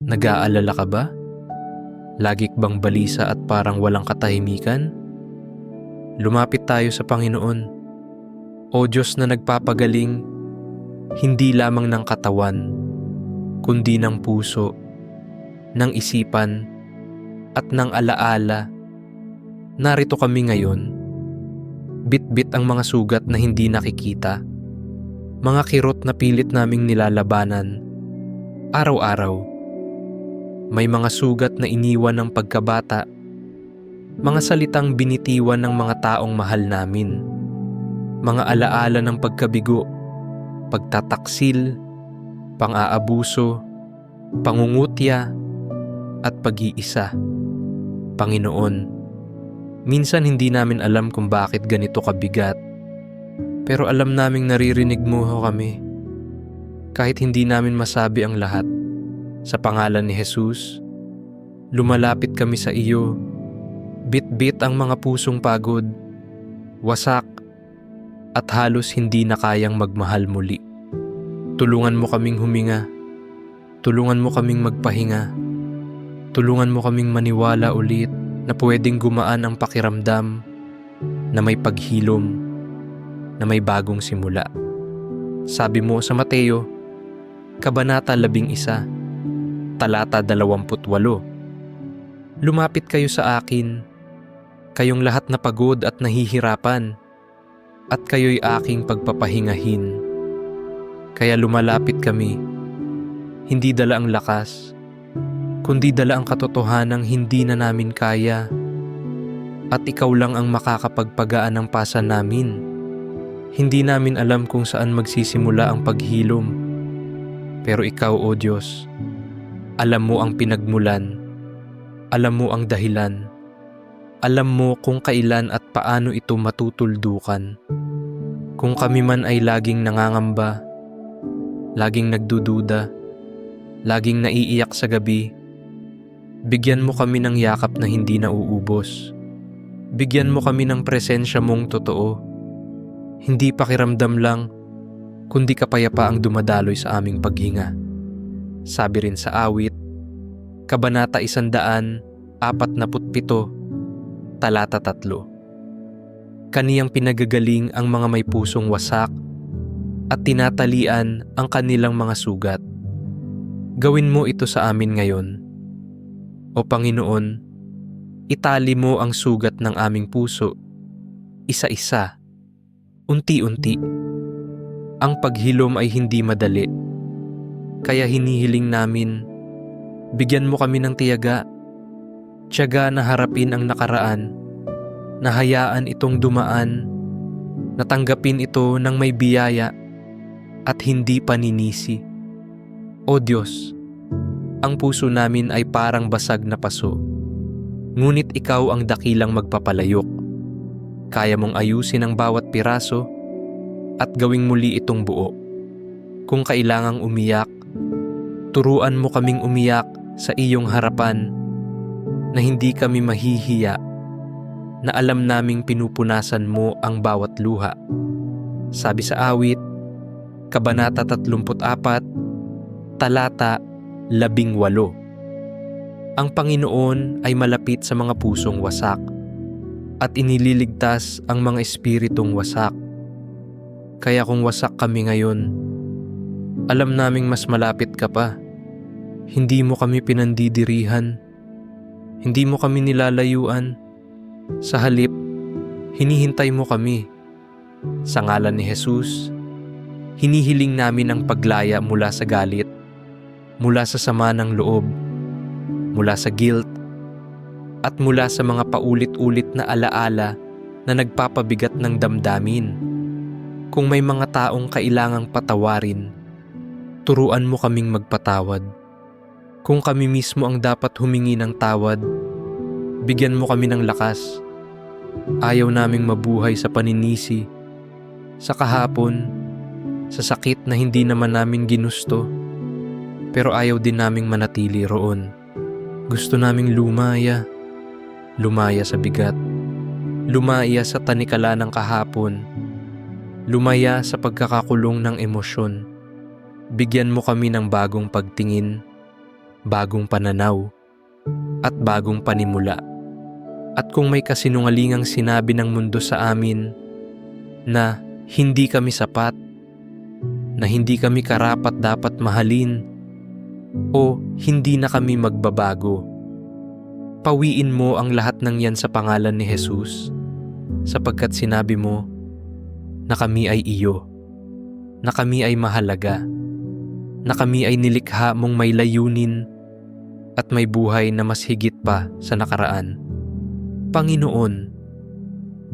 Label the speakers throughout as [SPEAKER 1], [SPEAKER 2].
[SPEAKER 1] Nag-aalala ka ba? Lagi bang balisa at parang walang katahimikan? Lumapit tayo sa Panginoon. O Diyos na nagpapagaling, hindi lamang ng katawan, kundi ng puso, ng isipan, at ng alaala. Narito kami ngayon. Bit-bit ang mga sugat na hindi nakikita. Mga kirot na pilit naming nilalabanan. Araw-araw. May mga sugat na iniwan ng pagkabata. Mga salitang binitiwan ng mga taong mahal namin. Mga alaala ng pagkabigo, pagtataksil, pang-aabuso, pangungutya, at pag-iisa. Panginoon, minsan hindi namin alam kung bakit ganito kabigat. Pero alam naming naririnig mo ho kami. Kahit hindi namin masabi ang lahat. Sa pangalan ni Jesus, lumalapit kami sa iyo. Bit-bit ang mga pusong pagod, wasak, at halos hindi na kayang magmahal muli. Tulungan mo kaming huminga. Tulungan mo kaming magpahinga. Tulungan mo kaming maniwala ulit na pwedeng gumaan ang pakiramdam na may paghilom, na may bagong simula. Sabi mo sa Mateo, Kabanata 11, Talata 28, Lumapit kayo sa akin, kayong lahat na pagod at nahihirapan, at kayo'y aking pagpapahingahin. Kaya lumalapit kami, hindi dala ang lakas, kundi dala ang katotohanang hindi na namin kaya. At ikaw lang ang makakapagpagaan ng pasa namin. Hindi namin alam kung saan magsisimula ang paghilom. Pero ikaw, O Diyos, alam mo ang pinagmulan. Alam mo ang dahilan. Alam mo kung kailan at paano ito matutuldukan. Kung kami man ay laging nangangamba, laging nagdududa, laging naiiyak sa gabi, bigyan mo kami ng yakap na hindi nauubos. Bigyan mo kami ng presensya mong totoo. Hindi pakiramdam lang, kundi kapayapa ang dumadaloy sa aming paghinga. Sabi rin sa awit, Kabanata 147, Talata 3. Kaniyang pinagagaling ang mga may pusong wasak at tinatalian ang kanilang mga sugat. Gawin mo ito sa amin ngayon. O Panginoon, itali mo ang sugat ng aming puso, isa-isa, unti-unti. Ang paghilom ay hindi madali, kaya hinihiling namin, bigyan mo kami ng tiyaga, tiyaga na harapin ang nakaraan, na hayaan itong dumaan, natanggapin ito ng may biyaya at hindi paninisi. O Diyos, ang puso namin ay parang basag na paso Ngunit ikaw ang dakilang magpapalayok. Kaya mong ayusin ang bawat piraso at gawing muli itong buo. Kung kailangang umiyak, turuan mo kaming umiyak sa iyong harapan na hindi kami mahihiya na alam naming pinupunasan mo ang bawat luha. Sabi sa awit, Kabanata 34, Talata 18. Ang Panginoon ay malapit sa mga pusong wasak at inililigtas ang mga espiritong wasak. Kaya kung wasak kami ngayon, alam naming mas malapit ka pa. Hindi mo kami pinandidirihan. Hindi mo kami nilalayuan. Sa halip, hinihintay mo kami. Sa ngalan ni Jesus, hinihiling namin ang paglaya mula sa galit, mula sa sama ng loob, mula sa guilt, at mula sa mga paulit-ulit na alaala na nagpapabigat ng damdamin. Kung may mga taong kailangang patawarin, turuan mo kaming magpatawad. Kung kami mismo ang dapat humingi ng tawad, bigyan mo kami ng lakas. Ayaw naming mabuhay sa paninisi, sa kahapon, sa sakit na hindi naman namin ginusto, pero ayaw din naming manatili roon. Gusto naming lumaya, lumaya sa bigat, lumaya sa tanikala ng kahapon, lumaya sa pagkakakulong ng emosyon. Bigyan mo kami ng bagong pagtingin, bagong pananaw, at bagong panimula. At kung may kasinungalingang sinabi ng mundo sa amin na hindi kami sapat, na hindi kami karapat dapat mahalin, o hindi na kami magbabago, pawiin mo ang lahat ng yan sa pangalan ni Jesus sapagkat sinabi mo na kami ay iyo, na kami ay mahalaga, na kami ay nilikha mong may layunin at may buhay na mas higit pa sa nakaraan. Panginoon,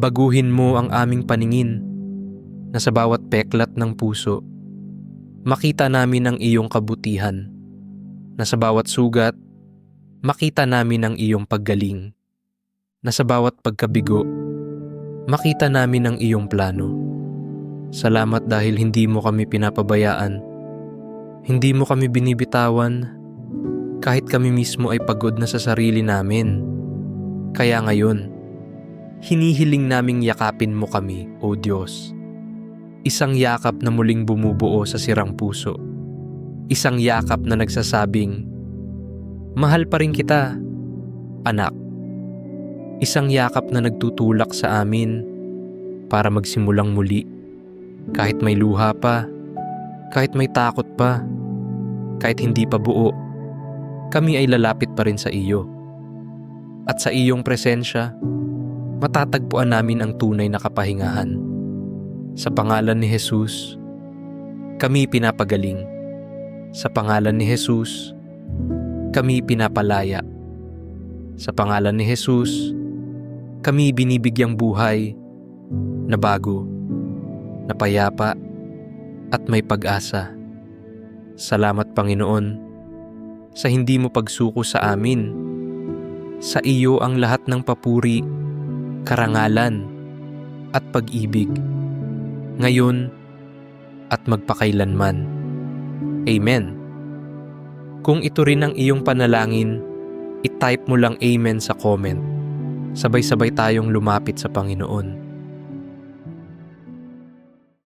[SPEAKER 1] baguhin mo ang aming paningin na sa bawat peklat ng puso, makita namin ang iyong kabutihan, na sa bawat sugat, makita namin ang iyong paggaling, na sa bawat pagkabigo, makita namin ang iyong plano. Salamat dahil hindi mo kami pinapabayaan. Hindi mo kami binibitawan kahit kami mismo ay pagod na sa sarili namin. Kaya ngayon, hinihiling naming yakapin mo kami, O Diyos. Isang yakap na muling bumubuo sa sirang puso. Isang yakap na nagsasabing, Mahal pa rin kita, anak. Isang yakap na nagtutulak sa amin para magsimulang muli. Kahit may luha pa, kahit may takot pa, kahit hindi pa buo, kami ay lalapit pa rin sa iyo. At sa iyong presensya, matatagpuan namin ang tunay na kapahingahan. Sa pangalan ni Jesus, kami pinapagaling. Sa pangalan ni Jesus, kami pinapalaya. Sa pangalan ni Jesus, kami binibigyang buhay na bago, na payapa at may pag-asa. Salamat Panginoon sa hindi mo pagsuko sa amin. Sa iyo ang lahat ng papuri, karangalan at pag-ibig. Ngayon at magpakailanman. Amen. Kung ito rin ang iyong panalangin, i-type mo lang Amen sa comment. Sabay-sabay tayong lumapit sa Panginoon.